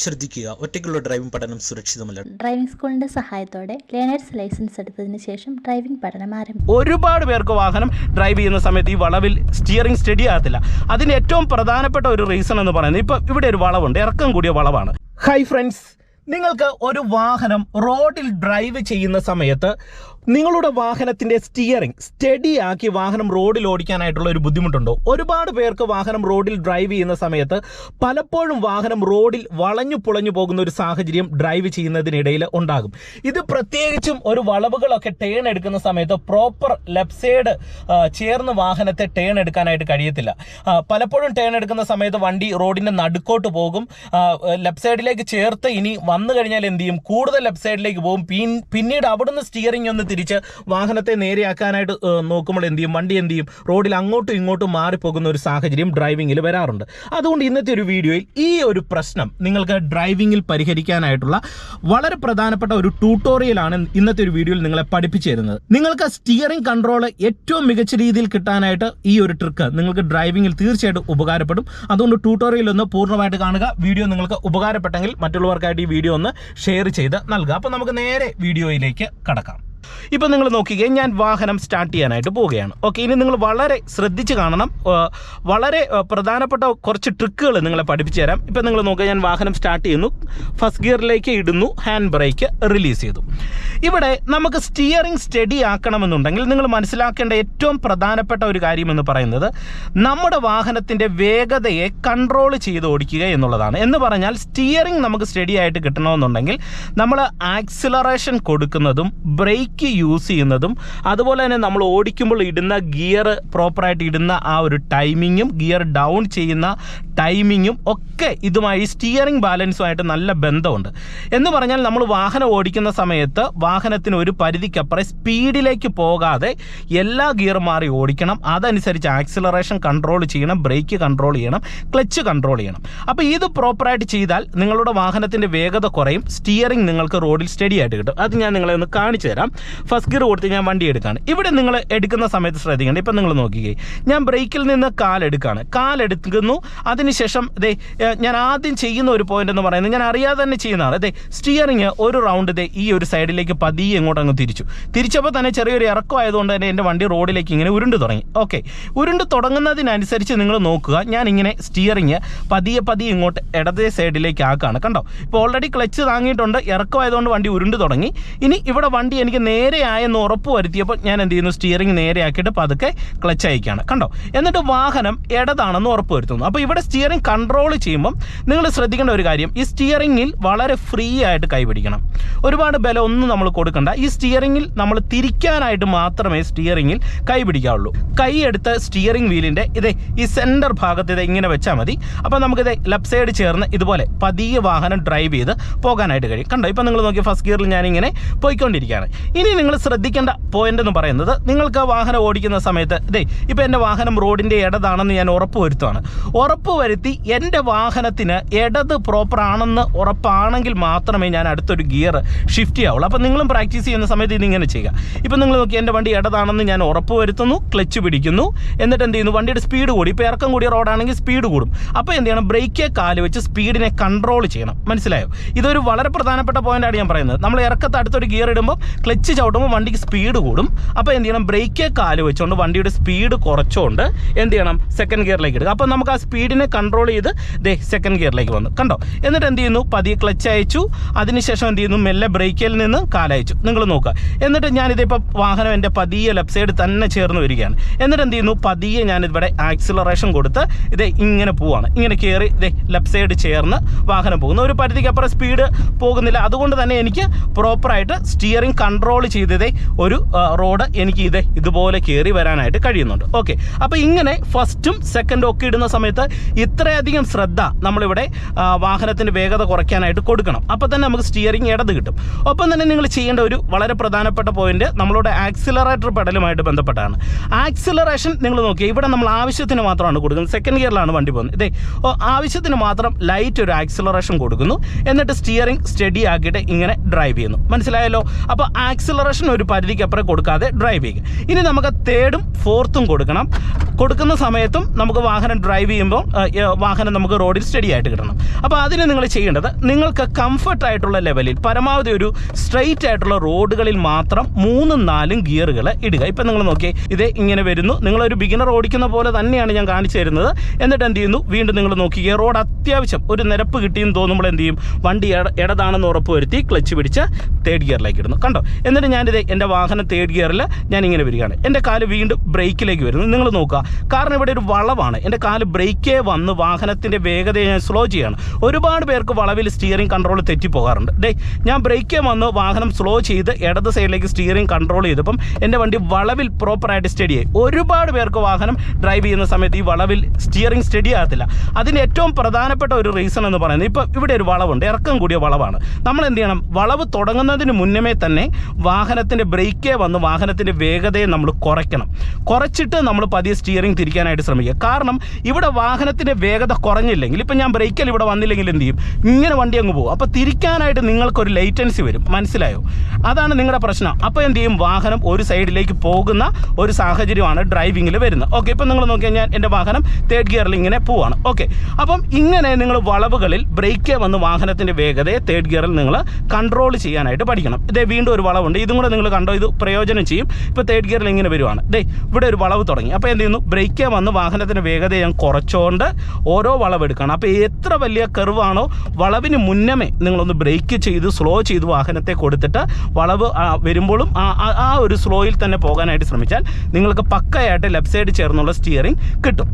ശ്രദ്ധിക്കുക. ഒറ്റയ്ക്കുള്ള ഡ്രൈവിംഗ് പഠനം സുരക്ഷിതമല്ല. ഡ്രൈവിംഗ് സ്കൂളിന്റെ സഹായത്തോടെ ലേണേഴ്സ് ലൈസൻസ് എടുത്തതിന് ശേഷം ഡ്രൈവിംഗ് പഠനം ആരംഭിക്കും ഒരുപാട് പേർക്ക് വാഹനം ഡ്രൈവ് ചെയ്യുന്ന സമയത്ത് ഈ വളവിൽ സ്റ്റിയറിംഗ് സ്റ്റഡി ആകത്തില്ല. അതിന് ഏറ്റവും പ്രധാനപ്പെട്ട ഒരു റീസൺ എന്ന് പറയുന്നത് ഇപ്പം ഇവിടെ ഒരു വളവുണ്ട്. ഇറക്കം കൂടിയ വളവാണ്. ഹൈ ഫ്രണ്ട്സ് നിങ്ങൾക്ക് ഒരു വാഹനം റോഡിൽ ഡ്രൈവ് ചെയ്യുന്ന സമയത്ത് നിങ്ങളുടെ വാഹനത്തിന്റെ സ്റ്റിയറിംഗ് സ്റ്റഡി ആക്കി വാഹനം റോഡിൽ ഓടിക്കാനായിട്ടുള്ള ഒരു ബുദ്ധിമുട്ടുണ്ടോ? ഒരുപാട് പേർക്ക് വാഹനം റോഡിൽ ഡ്രൈവ് ചെയ്യുന്ന സമയത്ത് പലപ്പോഴും വാഹനം റോഡിൽ വളഞ്ഞു പുളഞ്ഞു പോകുന്ന ഒരു സാഹചര്യം ഡ്രൈവ് ചെയ്യുന്നതിനിടയിൽ ഉണ്ടാകും. ഇത് പ്രത്യേകിച്ചും ഒരു വളവുകളൊക്കെ ടേൺ എടുക്കുന്ന സമയത്ത് പ്രോപ്പർ ലെഫ്റ്റ് സൈഡ് ചേർന്ന് വാഹനത്തെ ടേൺ എടുക്കാനായിട്ട് കഴിയത്തില്ല. പലപ്പോഴും ടേൺ എടുക്കുന്ന സമയത്ത് വണ്ടി റോഡിന്റെ നടുക്കോട്ട് പോകും. ലെഫ്റ്റ് സൈഡിലേക്ക് ചേർത്ത് ഇനി വന്നു കഴിഞ്ഞാൽ എന്ത് ചെയ്യും? കൂടുതൽ ലെഫ്റ്റ് സൈഡിലേക്ക് പോകും. പിന്നീട് അവിടുന്ന് സ്റ്റിയറിംഗ് ഒന്ന് തിരിച്ച് വാഹനത്തെ നേരെയാക്കാനായിട്ട് നോക്കുമ്പോൾ എന്ത് ചെയ്യും? വണ്ടി എന്ത് ചെയ്യും? റോഡിൽ അങ്ങോട്ടും ഇങ്ങോട്ടും മാറിപ്പോകുന്ന ഒരു സാഹചര്യം ഡ്രൈവിങ്ങിൽ വരാറുണ്ട്. അതുകൊണ്ട് ഇന്നത്തെ ഒരു വീഡിയോയിൽ ഈ ഒരു പ്രശ്നം നിങ്ങൾക്ക് ഡ്രൈവിങ്ങിൽ പരിഹരിക്കാനായിട്ടുള്ള വളരെ പ്രധാനപ്പെട്ട ഒരു ട്യൂട്ടോറിയലാണ് ഇന്നത്തെ ഒരു വീഡിയോയിൽ നിങ്ങളെ പഠിപ്പിച്ചു തരുന്നത് നിങ്ങൾക്ക് സ്റ്റിയറിംഗ് കൺട്രോൾ ഏറ്റവും മികച്ച രീതിയിൽ കിട്ടാനായിട്ട് ഈ ഒരു ട്രിക്ക് നിങ്ങൾക്ക് ഡ്രൈവിങ്ങിൽ തീർച്ചയായിട്ടും ഉപകാരപ്പെടും. അതുകൊണ്ട് ട്യൂട്ടോറിയൽ ഒന്ന് പൂർണമായിട്ട് കാണുക. വീഡിയോ നിങ്ങൾക്ക് ഉപകാരപ്പെട്ടെങ്കിൽ മറ്റുള്ളവർക്കായിട്ട് ഈ വീഡിയോ ഒന്ന് ഷെയർ ചെയ്ത് നൽകുക അപ്പോൾ നമുക്ക് നേരെ വീഡിയോയിലേക്ക് കടക്കാം. ഇപ്പം നിങ്ങൾ നോക്കിക്കേ ഞാൻ വാഹനം സ്റ്റാർട്ട് ചെയ്യാനായിട്ട് പോവുകയാണ്. ഓക്കെ ഇനി നിങ്ങൾ വളരെ ശ്രദ്ധിച്ച് കാണണം. വളരെ പ്രധാനപ്പെട്ട കുറച്ച് ട്രിക്കുകൾ നിങ്ങളെ പഠിപ്പിച്ചു തരാം. ഇപ്പം നിങ്ങൾ നോക്കുക ഞാൻ വാഹനം സ്റ്റാർട്ട് ചെയ്യുന്നു. ഫസ്റ്റ് ഗിയറിലേക്ക് ഇടുന്നു. ഹാൻഡ് ബ്രേക്ക് റിലീസ് ചെയ്തു. ഇവിടെ നമുക്ക് സ്റ്റിയറിംഗ് സ്റ്റഡി ആക്കണമെന്നുണ്ടെങ്കിൽ നിങ്ങൾ മനസ്സിലാക്കേണ്ട ഏറ്റവും പ്രധാനപ്പെട്ട ഒരു കാര്യമെന്ന് പറയുന്നത് നമ്മുടെ വാഹനത്തിന്റെ വേഗതയെ കൺട്രോൾ ചെയ്ത് ഓടിക്കുക എന്നുള്ളതാണ്. എന്ന് പറഞ്ഞാൽ സ്റ്റിയറിംഗ് നമുക്ക് സ്റ്റഡി ആയിട്ട് കിട്ടണമെന്നുണ്ടെങ്കിൽ നമ്മൾ ആക്സിലറേഷൻ കൊടുക്കുന്നതും ബ്രേക്ക് യൂസ് ചെയ്യുന്നതും അതുപോലെ തന്നെ നമ്മൾ ഓടിക്കുമ്പോൾ ഇടുന്ന ഗിയർ പ്രോപ്പറായിട്ട് ഇടുന്ന ആ ഒരു ടൈമിങ്ങും ഗിയർ ഡൗൺ ചെയ്യുന്ന ടൈമിങ്ങും ഒക്കെ ഇതുമായി സ്റ്റിയറിംഗ് ബാലൻസുമായിട്ട് നല്ല ബന്ധമുണ്ട്. എന്ന് പറഞ്ഞാൽ നമ്മൾ വാഹനം ഓടിക്കുന്ന സമയത്ത് വാഹനത്തിന് ഒരു പരിധിക്കപ്പുറം സ്പീഡിലേക്ക് പോകാതെ എല്ലാ ഗിയർ മാറി ഓടിക്കണം. അതനുസരിച്ച് ആക്സിലറേഷൻ കൺട്രോൾ ചെയ്യണം ബ്രേക്ക് കൺട്രോൾ ചെയ്യണം ക്ലച്ച് കൺട്രോൾ ചെയ്യണം. അപ്പോൾ ഇത് പ്രോപ്പറായിട്ട് ചെയ്താൽ നിങ്ങളുടെ വാഹനത്തിന്റെ വേഗത കുറയും സ്റ്റിയറിംഗ് നിങ്ങൾക്ക് റോഡിൽ സ്റ്റഡി ആയിട്ട് കിട്ടും. അത് ഞാൻ നിങ്ങളെ ഒന്ന് കാണിച്ചു തരാം. ഫസ്റ്റ് ഗിയർ കൊടുത്ത് ഞാൻ വണ്ടി എടുക്കുകയാണ് ഇവിടെ നിങ്ങൾ എടുക്കുന്ന സമയത്ത് ശ്രദ്ധിക്കണം ഇപ്പം നിങ്ങൾ നോക്കിക്കേ. ഞാൻ ബ്രേക്കിൽ നിന്ന് കാലെടുക്കുകയാണ് കാലെടുക്കുന്നു അതിനുശേഷം ദേ ഞാൻ ആദ്യം ചെയ്യുന്ന ഒരു പോയിന്റ് എന്ന് പറയുന്നത് ഞാൻ അറിയാതെ തന്നെ ചെയ്യുന്നതാണ്. അതെ സ്റ്റിയറിങ് ഒരു റൗണ്ട് ദേ ഈ ഒരു സൈഡിലേക്ക് പതിയെ ഇങ്ങോട്ട് അങ്ങ് തിരിച്ചു. തിരിച്ചപ്പോൾ തന്നെ ചെറിയൊരു ഇറക്കം ആയതുകൊണ്ട് തന്നെ എന്റെ വണ്ടി റോഡിലേക്ക് ഇങ്ങനെ ഉരുണ്ട് തുടങ്ങി. ഓക്കെ ഉരുണ്ട് തുടങ്ങുന്നതിനനുസരിച്ച് നിങ്ങൾ നോക്കുക. ഞാൻ ഇങ്ങനെ സ്റ്റിയറിങ് പതിയെ പതിയെ ഇങ്ങോട്ട് ഇടതേ സൈഡിലേക്ക് ആക്കുകയാണ് കണ്ടോ? ഇപ്പോൾ ഓൾറെഡി ക്ലച്ച് താങ്ങിയിട്ടുണ്ട്. ഇറക്കം ആയതുകൊണ്ട് വണ്ടി ഉരുണ്ട് തുടങ്ങി. ഇനി ഇവിടെ വണ്ടി എനിക്ക് നേരെയായെന്ന് ഉറപ്പ് വരുത്തിയപ്പോൾ ഞാൻ എന്ത് ചെയ്യുന്നു? സ്റ്റിയറിംഗ് നേരെയാക്കിയിട്ട് പതുക്കെ ക്ലച്ച് അയക്കുകയാണ്. കണ്ടോ? എന്നിട്ട് വാഹനം ഇടതാണെന്ന് ഉറപ്പ് വരുത്തുന്നു. അപ്പോൾ ഇവിടെ സ്റ്റിയറിംഗ് കൺട്രോൾ ചെയ്യുമ്പം നിങ്ങൾ ശ്രദ്ധിക്കേണ്ട ഒരു കാര്യം ഈ സ്റ്റിയറിംഗിൽ വളരെ ഫ്രീ ആയിട്ട് കൈപിടിക്കണം ഒരുപാട് ബലം ഒന്നും നമ്മൾ കൊടുക്കണ്ട. ഈ സ്റ്റിയറിംഗിൽ നമ്മൾ തിരിക്കാനായിട്ട് മാത്രമേ സ്റ്റിയറിംഗിൽ കൈപിടിക്കാവുള്ളൂ കൈ എടുത്ത് സ്റ്റിയറിംഗ് വീലിന്റെ ഇതേ ഈ സെന്റർ ഭാഗത്ത് ഇത് ഇങ്ങനെ വെച്ചാൽ മതി. അപ്പോൾ നമുക്കിത് ലെഫ്റ്റ് സൈഡ് ചേർന്ന് ഇതുപോലെ പതിയെ വാഹനം ഡ്രൈവ് ചെയ്ത് പോകാനായിട്ട് കഴിയും. കണ്ടോ? ഇപ്പം നിങ്ങൾ നോക്കി ഫസ്റ്റ് ഗിയറിൽ ഞാനിങ്ങനെ പോയിക്കൊണ്ടിരിക്കുകയാണ്. ഇനി നിങ്ങൾ ശ്രദ്ധിക്കേണ്ട പോയിന്റ് എന്ന് പറയുന്നത് നിങ്ങൾക്ക് ആ വാഹനം ഓടിക്കുന്ന സമയത്ത് ഇതേ ഇപ്പം എന്റെ വാഹനം റോഡിന്റെ ഇടതാണെന്ന് ഞാൻ ഉറപ്പ് വരുത്തുകയാണ് ഉറപ്പ് വരുത്തി എന്റെ വാഹനത്തിന് ഇടത് പ്രോപ്പറാണെന്ന് ഉറപ്പാണെങ്കിൽ മാത്രമേ ഞാൻ അടുത്തൊരു ഗിയർ ഷിഫ്റ്റ് ചെയ്യാവുള്ളൂ. അപ്പോൾ നിങ്ങളും പ്രാക്ടീസ് ചെയ്യുന്ന സമയത്ത് ഇതിങ്ങനെ ചെയ്യുക. ഇപ്പം നിങ്ങൾ നോക്കി എന്റെ വണ്ടി ഇടതാണെന്ന് ഞാൻ ഉറപ്പ് വരുത്തുന്നു ക്ലച്ച് പിടിക്കുന്നു. എന്നിട്ട് എന്ത് ചെയ്യുന്നു? വണ്ടിയുടെ സ്പീഡ് കൂടി ഇപ്പോൾ ഇറക്കം കൂടിയ റോഡാണെങ്കിൽ സ്പീഡ് കൂടും. അപ്പോൾ എന്ത് ചെയ്യണം? ബ്രേക്കേ കാൽ വെച്ച് സ്പീഡിനെ കൺട്രോൾ ചെയ്യണം. മനസ്സിലായോ? ഇതൊരു വളരെ പ്രധാനപ്പെട്ട പോയിന്റാണ് ഞാൻ പറയുന്നത്. നമ്മൾ ഇറക്കത്ത് അടുത്തൊരു ഗിയർ ഇടുമ്പോൾ ക്ലച്ച് ചവിട്ടുമ്പോൾ വണ്ടിക്ക് സ്പീഡ് കൂടും. അപ്പോൾ എന്ത് ചെയ്യണം? ബ്രേക്കേ കാൽ വെച്ചുകൊണ്ട് വണ്ടിയുടെ സ്പീഡ് കുറച്ചുകൊണ്ട് എന്ത് ചെയ്യണം? സെക്കൻഡ് ഗിയറിലേക്ക് ഇടുക. അപ്പോൾ നമുക്ക് ആ സ്പീഡിനെ കൺട്രോൾ ചെയ്ത് ദേ സെക്കൻഡ് ഗിയറിലേക്ക് വന്നു. കണ്ടോ? എന്നിട്ട് എന്ത് ചെയ്യുന്നു? പതിയെ ക്ലച്ച് അയച്ചു. അതിനുശേഷം എന്ത് ചെയ്യുന്നു? മെല്ലെ ബ്രേക്കിൽ നിന്ന് കാലയച്ചു. നിങ്ങൾ നോക്കുക. എന്നിട്ട് ഞാനിതിപ്പോൾ വാഹനം എന്റെ പതിയെ ലെഫ്റ്റ് സൈഡ് തന്നെ ചേർന്ന് വരികയാണ്. എന്നിട്ട് എന്ത് ചെയ്യുന്നു? പതിയെ ഞാനിവിടെ ആക്സിലറേഷൻ കൊടുത്ത് ഇത് ഇങ്ങനെ പോവാണ്. ഇങ്ങനെ കയറി ഇതേ ലെഫ്റ്റ് സൈഡ് ചേർന്ന് വാഹനം പോകുന്നു. ഒരു പരിധിക്ക് അപ്പുറം സ്പീഡ് പോകുന്നില്ല. അതുകൊണ്ട് തന്നെ എനിക്ക് പ്രോപ്പറായിട്ട് സ്റ്റിയറിംഗ് കൺട്രോൾ ചെയ്തതേ ഒരു റോഡ് എനിക്ക് ഇത് ഇതുപോലെ കയറി വരാനായിട്ട് കഴിയുന്നുണ്ട്. ഓക്കെ അപ്പോൾ ഇങ്ങനെ ഫസ്റ്റും സെക്കൻഡും ഒക്കെ ഇടുന്ന സമയത്ത് ഇത്രയധികം ശ്രദ്ധ നമ്മളിവിടെ വാഹനത്തിന്റെ വേഗത കുറയ്ക്കാനായിട്ട് കൊടുക്കണം. അപ്പോൾ തന്നെ നമുക്ക് സ്റ്റിയറിംഗ് ഇടത് കിട്ടും. ഒപ്പം തന്നെ നിങ്ങൾ ചെയ്യേണ്ട ഒരു വളരെ പ്രധാനപ്പെട്ട പോയിന്റ് നമ്മളുടെ ആക്സിലറേറ്റർ പെഡലുമായിട്ട് ബന്ധപ്പെട്ടാണ് ആക്സിലറേഷൻ നിങ്ങൾ നോക്കിയാൽ ഇവിടെ നമ്മൾ ആവശ്യത്തിന് മാത്രമാണ് കൊടുക്കുന്നത്. സെക്കൻഡ് ഗിയറിലാണ് വണ്ടി പോകുന്നത്. ഇതേ ആവശ്യത്തിന് മാത്രം ലൈറ്റ് ഒരു ആക്സിലറേഷൻ കൊടുക്കുന്നു. എന്നിട്ട് സ്റ്റിയറിംഗ് സ്റ്റഡി ആക്കിയിട്ട് ഇങ്ങനെ ഡ്രൈവ് ചെയ്യുന്നു. മനസ്സിലായല്ലോ? അപ്പോൾ ആക്സിലറേഷൻ ഒരു പരിധിക്കപ്പുറം കൊടുക്കാതെ ഡ്രൈവ് ചെയ്യുക. ഇനി നമുക്ക് തേർഡും ഫോർത്തും കൊടുക്കണം. കൊടുക്കുന്ന സമയത്തും നമുക്ക് വാഹനം ഡ്രൈവ് ചെയ്യുമ്പോൾ വാഹനം നമുക്ക് റോഡിൽ സ്റ്റഡി ആയിട്ട് കിട്ടണം. അപ്പോൾ അതിന് നിങ്ങൾ ചെയ്യേണ്ടത് നിങ്ങൾക്ക് കംഫർട്ട് ആയിട്ടുള്ള ലെവലിൽ പരമാവധി ഒരു സ്ട്രെയിറ്റ് ആയിട്ടുള്ള റോഡുകളിൽ മാത്രം മൂന്നും നാലും ഗിയറുകൾ ഇടുക. ഇപ്പം നിങ്ങൾ നോക്കിയേ ഇത് ഇങ്ങനെ വരുന്നു. നിങ്ങളൊരു ബിഗിനർ ഓടിക്കുന്ന പോലെ തന്നെയാണ് ഞാൻ കാണിച്ചു തരുന്നത്. എന്നിട്ട് എന്ത് ചെയ്യുന്നു? വീണ്ടും നിങ്ങൾ നോക്കിക്കുക റോഡ് അത്യാവശ്യം ഒരു നിരപ്പ് കിട്ടിയെന്ന് തോന്നുമ്പോൾ എന്ത് ചെയ്യും? വണ്ടി ഇട- ഇടതാണെന്ന് ഉറപ്പ് വരുത്തി ക്ലച്ച് പിടിച്ച് തേർഡ് ഗിയറിലേക്ക് ഇടുന്നു. കണ്ടോ? എന്നിട്ട് ഞാനിത് എന്റെ വാഹനം തേർഡ് ഗിയറിൽ ഞാൻ ഇങ്ങനെ വരികയാണ്. എന്റെ കാൽ വീണ്ടും ബ്രേക്കിലേക്ക് വരുന്നു. നിങ്ങൾ നോക്കുക കാരണം ഇവിടെ ഒരു വളവാണ്. എന്റെ കാൽ ബ്രേക്കേ വന്ന് വാഹനത്തിന്റെ വേഗത ഞാൻ സ്ലോ ചെയ്യാണ്. ഒരുപാട് പേർക്ക് വളവിൽ സ്റ്റിയറിംഗ് കൺട്രോൾ തെറ്റിപ്പോകാറുണ്ട്. ഡേ ഞാൻ ബ്രേക്കേ വന്ന് വാഹനം സ്ലോ ചെയ്ത് ഇടത് സൈഡിലേക്ക് സ്റ്റിയറിംഗ് കൺട്രോൾ ചെയ്തപ്പം എന്റെ വണ്ടി വളവിൽ പ്രോപ്പറായിട്ട് സ്റ്റഡി ആയി. ഒരുപാട് പേർക്ക് വാഹനം ഡ്രൈവ് ചെയ്യുന്ന സമയത്ത് ഈ വളവിൽ സ്റ്റിയറിംഗ് സ്റ്റഡി ആകത്തില്ല. അതിന് ഏറ്റവും പ്രധാനപ്പെട്ട ഒരു റീസൺ എന്ന് പറയുന്നത് ഇപ്പോൾ ഇവിടെ ഒരു വളവുണ്ട്. ഇറക്കം കൂടിയ വളവാണ്. നമ്മൾ എന്ത് ചെയ്യണം? വളവ് തുടങ്ങുന്നതിന് മുന്നമേ തന്നെ വാഹനത്തിന്റെ ബ്രേക്കേ വന്ന് വാഹനത്തിന്റെ വേഗതയെ നമ്മൾ കുറയ്ക്കണം. കുറച്ചിട്ട് നമ്മൾ പതിയെ സ്റ്റിയറിംഗ് തിരിക്കാനായിട്ട് ശ്രമിക്കുക. കാരണം ഇവിടെ വാഹനത്തിന്റെ വേഗത കുറഞ്ഞില്ലെങ്കിൽ ഇപ്പം ഞാൻ ബ്രേക്കിൽ ഇവിടെ വന്നില്ലെങ്കിൽ എന്ത് ചെയ്യും? ഇങ്ങനെ വണ്ടി അങ്ങ് പോകും. അപ്പോൾ തിരിക്കാനായിട്ട് നിങ്ങൾക്കൊരു ലൈറ്റൻസി വരും. മനസ്സിലായോ? അതാണ് നിങ്ങളുടെ പ്രശ്നം. അപ്പോൾ എന്ത് ചെയ്യും? വാഹനം ഒരു സൈഡിലേക്ക് പോകുന്ന ഒരു സാഹചര്യമാണ് ഡ്രൈവിങ്ങിൽ വരുന്നത്. ഓക്കെ ഇപ്പം നിങ്ങൾ നോക്കിയാൽ ഞാൻ എന്റെ വാഹനം തേർഡ് ഗിയറിൽ ഇങ്ങനെ പോവാണ്. ഓക്കെ അപ്പം ഇങ്ങനെ നിങ്ങൾ വളവുകളിൽ ബ്രേക്കേ വന്ന് വാഹനത്തിന്റെ വേഗതയെ തേർഡ് ഗിയറിൽ നിങ്ങൾ കൺട്രോൾ ചെയ്യാനായിട്ട് പഠിക്കണം. ഇതേ വീണ്ടും ഒരു വളവുണ്ട്. ഇതും കൂടെ നിങ്ങൾ കണ്ടോ? ഇത് പ്രയോജനം ചെയ്യും. ഇപ്പോൾ തേർഡ് ഗിയറിൽ ഇങ്ങനെ വരുവാണ്. ദേ ഇവിടെ ഒരു വളവ് തുടങ്ങി. അപ്പോൾ എന്ത് ചെയ്യുന്നു? ബ്രേക്കേ വന്ന് വാഹനത്തിന്റെ വേഗത ഞാൻ കുറച്ചുകൊണ്ട് ഓരോ വളവെടുക്കണം. അപ്പോൾ എത്ര വലിയ കർവാണോ വളവിന് മുന്നമേ നിങ്ങളൊന്ന് ബ്രേക്ക് ചെയ്ത് സ്ലോ ചെയ്ത് വാഹനത്തെ കൊടുത്തിട്ട് വളവ് വരുമ്പോഴും ആ ഒരു സ്ലോയിൽ തന്നെ പോകാനായിട്ട് ശ്രമിച്ചാൽ നിങ്ങൾക്ക് പക്കയായിട്ട് ലെഫ്റ്റ് സൈഡ് ചേർന്നുള്ള സ്റ്റിയറിംഗ് കിട്ടും.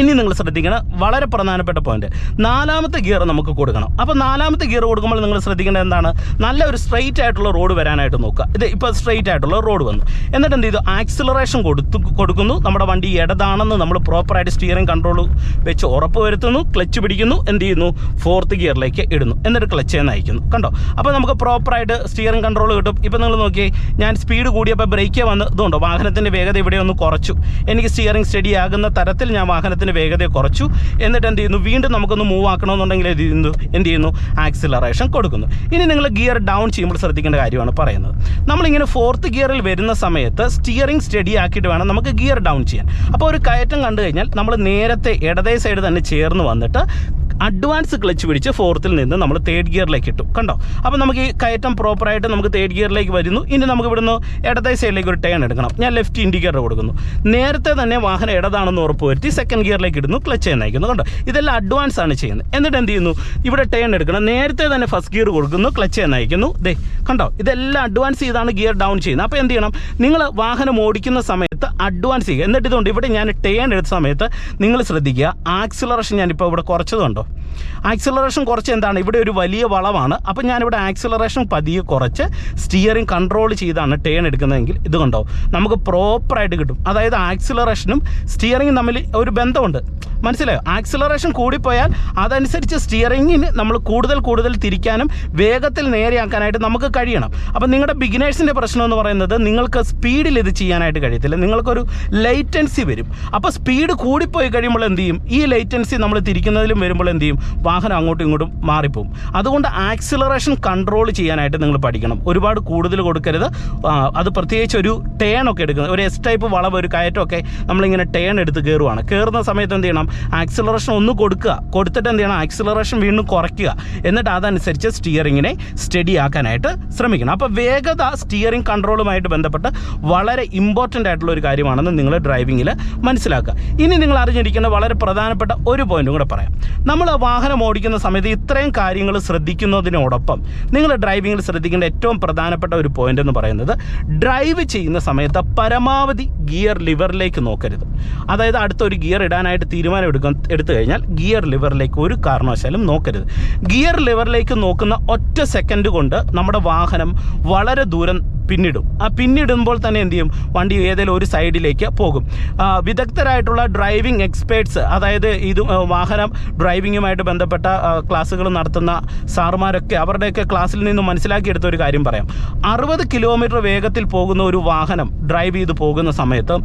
ഇനി നിങ്ങൾ ശ്രദ്ധിക്കണം. വളരെ പ്രധാനപ്പെട്ട പോയിന്റ് നാലാമത്തെ ഗിയർ നമുക്ക് കൊടുക്കണം. അപ്പോൾ നാലാമത്തെ ഗിയർ കൊടുക്കുമ്പോൾ നിങ്ങൾ ശ്രദ്ധിക്കേണ്ടത് എന്താണ്? നല്ല ഒരു സ്ട്രെയിറ്റ് ആയിട്ടുള്ള റോഡ് വരാനായിട്ട് നോക്കുക. ഇത് ഇപ്പോൾ സ്ട്രെയിറ്റ് ആയിട്ടുള്ള റോഡ് വന്നു. എന്നിട്ട് എന്ത് ചെയ്തു? ആക്സിലറേഷൻ കൊടുത്തു കൊടുക്കുന്നു. നമ്മുടെ വണ്ടി ഇടതാണെന്ന് നമ്മൾ പ്രോപ്പറായിട്ട് സ്റ്റിയറിംഗ് കൺട്രോൾ വെച്ച് ഉറപ്പ് വരുത്തുന്നു ക്ലച്ച് പിടിക്കുന്നു എന്ത് ചെയ്യുന്നു? ഫോർത്ത് ഗിയറിലേക്ക് ഇടുന്നു. എന്നിട്ട് ക്ലച്ച് നയിക്കുന്നു കണ്ടോ? അപ്പോൾ നമുക്ക് പ്രോപ്പറായിട്ട് സ്റ്റിയറിംഗ് കൺട്രോൾ കിട്ടും. ഇപ്പോൾ നിങ്ങൾ നോക്കി ഞാൻ സ്പീഡ് കൂടിയപ്പോൾ ബ്രേക്ക് വന്ന് ഇതുണ്ടോ? വാഹനത്തിന്റെ വേഗത ഇവിടെ ഒന്ന് കുറച്ചു. എനിക്ക് സ്റ്റിയറിംഗ് സ്റ്റഡി ആകുന്ന തരത്തിൽ ഞാൻ വാഹനത്തിന്റെ വേഗതയെ കുറച്ചു. എന്നിട്ട് എന്ത് ചെയ്യുന്നു? വീണ്ടും നമുക്കൊന്ന് മൂവ് ആക്കണമെന്നുണ്ടെങ്കിൽ എന്ത് ചെയ്യുന്നു? എന്ത് ചെയ്യുന്നു? ആക്സിലറേഷൻ കൊടുക്കുന്നു. ഇനി നിങ്ങൾ ഗിയർ ഡൗൺ ചെയ്യുമ്പോൾ ശ്രദ്ധിക്കേണ്ട കാര്യമാണ് പറയുന്നത്. നമ്മളിങ്ങനെ ഫോർത്ത് ഗിയറിൽ വരുന്ന സമയത്ത് സ്റ്റിയറിംഗ് സ്റ്റഡി ആക്കിയിട്ട് വേണം നമുക്ക് ഗിയർ ഡൗൺ ചെയ്യാൻ. അപ്പോൾ ഒരു കയറ്റം കണ്ടു കഴിഞ്ഞാൽ നമ്മൾ നേരത്തെ ഇടതേ സൈഡ് തന്നെ ചേർന്ന് വന്നിട്ട് അഡ്വാൻസ് ക്ലച്ച് പിടിച്ച് ഫോർത്തിൽ നിന്ന് നമ്മൾ തേർഡ് ഗിയറിലേക്ക് ഇട്ടു. കണ്ടോ? അപ്പോൾ നമുക്ക് ഈ കയറ്റം പ്രോപ്പറായിട്ട് നമുക്ക് തേർഡ് ഗിയറിലേക്ക് വരുന്നു. ഇനി നമുക്ക് ഇവിടുന്ന് ഇടത്തെ സൈഡിലേക്ക് ഒരു ടേൺ എടുക്കണം. ഞാൻ ലെഫ്റ്റ് ഇൻഡിക്കേറ്റർ കൊടുക്കുന്നു. നേരത്തെ തന്നെ വാഹനം ഇടതാണെന്ന് ഉറപ്പ് വരുത്തി സെക്കൻഡ് ഗിയറിലേക്ക് ഇടുന്നു. ക്ലച്ച് നയിക്കുന്നു കണ്ടോ? ഇതെല്ലാം അഡ്വാൻസ് ആണ് ചെയ്യുന്നത്. എന്നിട്ട് എന്ത് ചെയ്യുന്നു? ഇവിടെ ടേൺ എടുക്കണം. നേരത്തെ തന്നെ ഫസ്റ്റ് ഗിയർ കൊടുക്കുന്നു. ക്ലച്ച് നയിക്കുന്നു ദേ കണ്ടോ? ഇതെല്ലാം അഡ്വാൻസ് ചെയ്താണ് ഗിയർ ഡൗൺ ചെയ്യുന്നത്. അപ്പോൾ എന്ത് ചെയ്യണം? നിങ്ങൾ വാഹനം ഓടിക്കുന്ന സമയത്ത് അഡ്വാൻസ് ചെയ്യുക. എന്നിട്ട് ഇതുകൊണ്ട് ഇവിടെ ഞാൻ ടേൺ എടുത്ത സമയത്ത് നിങ്ങൾ ശ്രദ്ധിക്കുക. ആക്സിലറേഷൻ ഞാനിപ്പോൾ ഇവിടെ കുറച്ചതുണ്ടോ? ആക്സിലറേഷൻ കുറച്ച് എന്താണ്? ഇവിടെ ഒരു വലിയ വളവാണ്. അപ്പോൾ ഞാനിവിടെ ആക്സിലറേഷൻ പതിയെ കുറച്ച് സ്റ്റിയറിംഗ് കൺട്രോൾ ചെയ്താണ് ടേൺ എടുക്കുന്നതെങ്കിൽ ഇത് കണ്ടോ? നമുക്ക് പ്രോപ്പറായിട്ട് കിട്ടും. അതായത് ആക്സിലറേഷനും സ്റ്റിയറിംഗും തമ്മിൽ ഒരു ബന്ധമുണ്ട്. മനസ്സിലായോ? ആക്സിലറേഷൻ കൂടിപ്പോയാൽ അതനുസരിച്ച് സ്റ്റിയറിങ്ങിന് നമ്മൾ കൂടുതൽ കൂടുതൽ തിരിക്കാനും വേഗത്തിൽ നേരെയാക്കാനായിട്ട് നമുക്ക് കഴിയണം. അപ്പോൾ നിങ്ങളുടെ ബിഗിനേഴ്സിന്റെ പ്രശ്നം എന്ന് പറയുന്നത് നിങ്ങൾക്ക് സ്പീഡിൽ ഇത് ചെയ്യാനായിട്ട് കഴിയത്തില്ല. നിങ്ങൾക്കൊരു ലൈറ്റൻസി വരും. അപ്പോൾ സ്പീഡ് കൂടിപ്പോയി കഴിയുമ്പോൾ എന്ത് ചെയ്യും? ഈ ലൈറ്റൻസി നമ്മൾ തിരിക്കുന്നതിലും വരുമ്പോൾ എന്ത് ചെയ്യും വാഹനം അങ്ങോട്ടും ഇങ്ങോട്ടും മാറിപ്പോവും. അതുകൊണ്ട് ആക്സിലറേഷൻ കൺട്രോൾ ചെയ്യാനായിട്ട് നിങ്ങൾ പഠിക്കണം. ഒരുപാട് കൂടുതൽ കൊടുക്കരുത്. അത് പ്രത്യേകിച്ച് ഒരു ടേൺ ഒക്കെ എടുക്കുന്നത്. ഒരു എസ് ടൈപ്പ് വളവ് ഒരു കയറ്റമൊക്കെ നമ്മളിങ്ങനെ ടേൺ എടുത്ത് കയറുവാണ്. കയറുന്ന സമയത്ത് എന്ത് ചെയ്യണം? ആക്സിലറേഷൻ ഒന്ന് കൊടുക്കുക. കൊടുത്തിട്ട് എന്ത് ചെയ്യണം? ആക്സിലറേഷൻ വീണ്ടും കുറയ്ക്കുക. എന്നിട്ട് അതനുസരിച്ച് സ്റ്റിയറിങ്ങിനെ സ്റ്റഡി ആക്കാനായിട്ട് ശ്രമിക്കണം. അപ്പോൾ വേഗത സ്റ്റിയറിംഗ് കൺട്രോളുമായിട്ട് ബന്ധപ്പെട്ട് വളരെ ഇമ്പോർട്ടന്റ് ആയിട്ടുള്ള ഒരു കാര്യമാണെന്ന് നിങ്ങൾ ഡ്രൈവിങ്ങിൽ മനസ്സിലാക്കുക. ഇനി നിങ്ങൾ അറിഞ്ഞിരിക്കേണ്ട വളരെ പ്രധാനപ്പെട്ട ഒരു പോയിന്റും കൂടെ പറയാം. നമ്മൾ വാഹനം ഓടിക്കുന്ന സമയത്ത് ഇത്രയും കാര്യങ്ങൾ ശ്രദ്ധിക്കുന്നതിനോടൊപ്പം നിങ്ങൾ ഡ്രൈവിങ്ങിൽ ശ്രദ്ധിക്കേണ്ട ഏറ്റവും പ്രധാനപ്പെട്ട ഒരു പോയിന്റ് എന്ന് പറയുന്നത് ഡ്രൈവ് ചെയ്യുന്ന സമയത്ത് പരമാവധി ഗിയർ ലിവറിലേക്ക് നോക്കരുത്. അതായത് അടുത്തൊരു ഗിയർ ഇടാനായിട്ട് തീരുമാനം എടുക്കാൻ എടുത്തു കഴിഞ്ഞാൽ ഗിയർ ലിവറിലേക്ക് ഒരു കാരണവശാലും നോക്കരുത്. ഗിയർ ലിവറിലേക്ക് നോക്കുന്ന ഒറ്റ സെക്കൻഡ് കൊണ്ട് നമ്മുടെ വാഹനം വളരെ ദൂരം പിന്നിടും. ആ പിന്നിടുമ്പോൾ തന്നെ എന്ത് ചെയ്യും? വണ്ടി ഏതെങ്കിലും ഒരു സൈഡിലേക്ക് പോകും. വിദഗ്ധരായിട്ടുള്ള ഡ്രൈവിംഗ് എക്സ്പേർട്സ് അതായത് ഇത് വാഹനം ഡ്രൈവിങ്ങുമായിട്ട് ബന്ധപ്പെട്ട ക്ലാസ്സുകൾ നടത്തുന്ന സാർമാരൊക്കെ അവരുടെയൊക്കെ ക്ലാസ്സിൽ നിന്ന് മനസ്സിലാക്കിയെടുത്ത ഒരു കാര്യം പറയാം. അറുപത് കിലോമീറ്റർ വേഗത്തിൽ പോകുന്ന ഒരു വാഹനം ഡ്രൈവ് ചെയ്ത് പോകുന്ന സമയത്ത്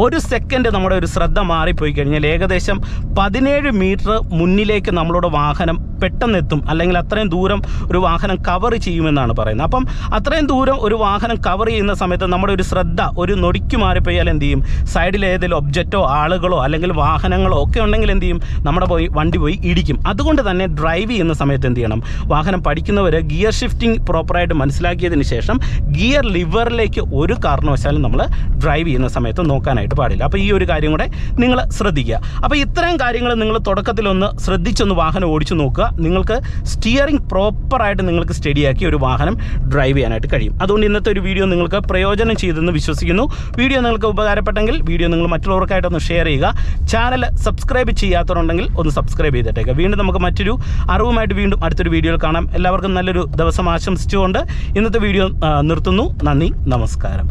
ഒരു സെക്കൻഡ് നമ്മുടെ ഒരു ശ്രദ്ധ മാറിപ്പോയി കഴിഞ്ഞാൽ ഏകദേശം പതിനേഴ് മീറ്റർ മുന്നിലേക്ക് നമ്മളുടെ വാഹനം പെട്ടെന്ന് എത്തും അല്ലെങ്കിൽ അത്രയും ദൂരം ഒരു വാഹനം കവർ ചെയ്യുമെന്നാണ് പറയുന്നത്. അപ്പം അത്രയും ദൂരം ഒരു വാഹനം കവർ ചെയ്യുന്ന സമയത്ത് നമ്മുടെ ഒരു ശ്രദ്ധ ഒരു നൊടിക്ക് മാറിപ്പോയാൽ എന്ത് ചെയ്യും? സൈഡിൽ ഏതെങ്കിലും ഒബ്ജക്റ്റോ ആളുകളോ അല്ലെങ്കിൽ വാഹനങ്ങളോ ഒക്കെ ഉണ്ടെങ്കിൽ എന്ത് ചെയ്യും? നമ്മുടെ പോയി വണ്ടി പോയി ഇടിക്കും. അതുകൊണ്ട് തന്നെ ഡ്രൈവ് ചെയ്യുന്ന സമയത്ത് എന്ത് ചെയ്യണം? വാഹനം പഠിക്കുന്നവർ ഗിയർ ഷിഫ്റ്റിംഗ് പ്രോപ്പറായിട്ട് മനസ്സിലാക്കിയതിന് ശേഷം ഗിയർ ലിവറിലേക്ക് ഒരു കാരണവശാലും നമ്മൾ ഡ്രൈവ് ചെയ്യുന്ന സമയത്ത് നോക്കാനായിട്ട് പാടില്ല. അപ്പോൾ ഈ ഒരു കാര്യം കൂടെ നിങ്ങൾ ശ്രദ്ധിക്കുക. അപ്പോൾ ഇത്രയും കാര്യങ്ങൾ നിങ്ങൾ തുടക്കത്തിലൊന്ന് ശ്രദ്ധിച്ചൊന്ന് വാഹനം ഓടിച്ചു നോക്കുക. നിങ്ങൾക്ക് സ്റ്റിയറിംഗ് പ്രോപ്പറായിട്ട് നിങ്ങൾക്ക് സ്റ്റഡിയാക്കി ഒരു വാഹനം ഡ്രൈവ് ചെയ്യാനായിട്ട് കഴിയും. അതുകൊണ്ട് ഇന്നത്തെ ഒരു വീഡിയോ നിങ്ങൾക്ക് പ്രയോജനം ചെയ്തെന്ന് വിശ്വസിക്കുന്നു. വീഡിയോ നിങ്ങൾക്ക് ഉപകാരപ്പെട്ടെങ്കിൽ വീഡിയോ നിങ്ങൾ മറ്റുള്ളവർക്കായിട്ടൊന്ന് ഷെയർ ചെയ്യുക. ചാനൽ സബ്സ്ക്രൈബ് ചെയ്യാത്തവരുണ്ടെങ്കിൽ ഒന്ന് സബ്സ്ക്രൈബ് ചെയ്തിട്ടേക്കുക വീണ്ടും നമുക്ക് മറ്റൊരു അറിവുമായിട്ട് വീണ്ടും അടുത്തൊരു വീഡിയോയിൽ കാണാം. എല്ലാവർക്കും നല്ലൊരു ദിവസം ആശംസിച്ചുകൊണ്ട് ഇന്നത്തെ വീഡിയോ നിർത്തുന്നു. നന്ദി. നമസ്കാരം.